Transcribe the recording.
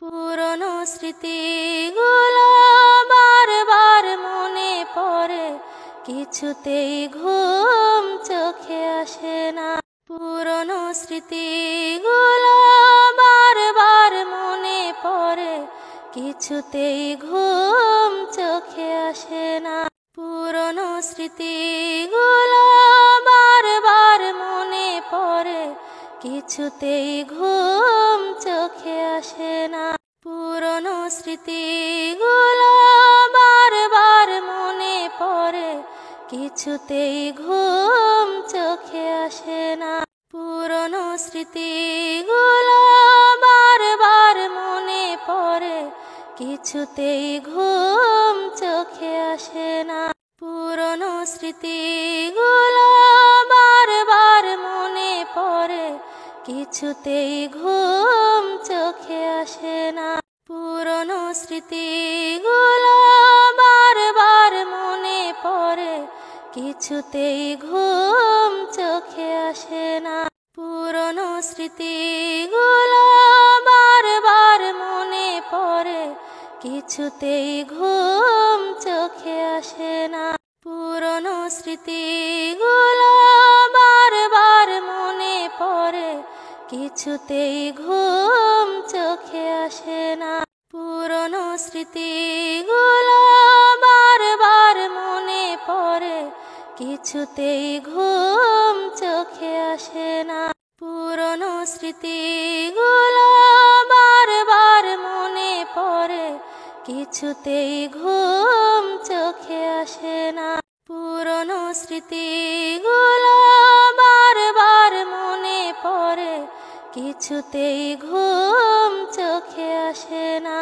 পুরনো স্মৃতিগুলো বারবার মনে পড়ে। কিছুতেই ঘুম চোখে আসে না। পুরনো স্মৃতিগুলো বারবার মনে পড়ে। কিছুতেই ঘুম চোখে আসে না। পুরনো স্মৃতিগুলো কিছুতেই ঘুম চোখে আসে না। পুরনো স্মৃতিগুলো বারবার মনে পড়ে, কিছুতেই ঘুম চোখে আসে না। পুরনো স্মৃতিগুলো বারবার মনে পড়ে, কিছুতেই ঘুম চোখে আসে না। পুরনো স্মৃতিগুলো কিছুতেই ঘুম চোখে আসে না। পুরনো স্মৃতিগুলো বারবার মনে পড়ে কিছুতেই ঘুম চোখে আসে না। পুরনো স্মৃতিগুলো বারবার মনে পড়ে কিছুতেই ঘুম চোখে আসে না। পুরনো স্মৃতিগুলো কিছুতেই ঘুম চোখে আসে না। পুরনো স্মৃতিগুলো বারবার মনে পড়ে, কিছুতেই ঘুম চোখে আসে না। পুরনো স্মৃতিগুলো বারবার মনে পড়ে, কিছুতেই ঘুম চোখে আসে না। পুরনো স্মৃতিগুলো কিছুতেই ঘুম চোখে আসে না।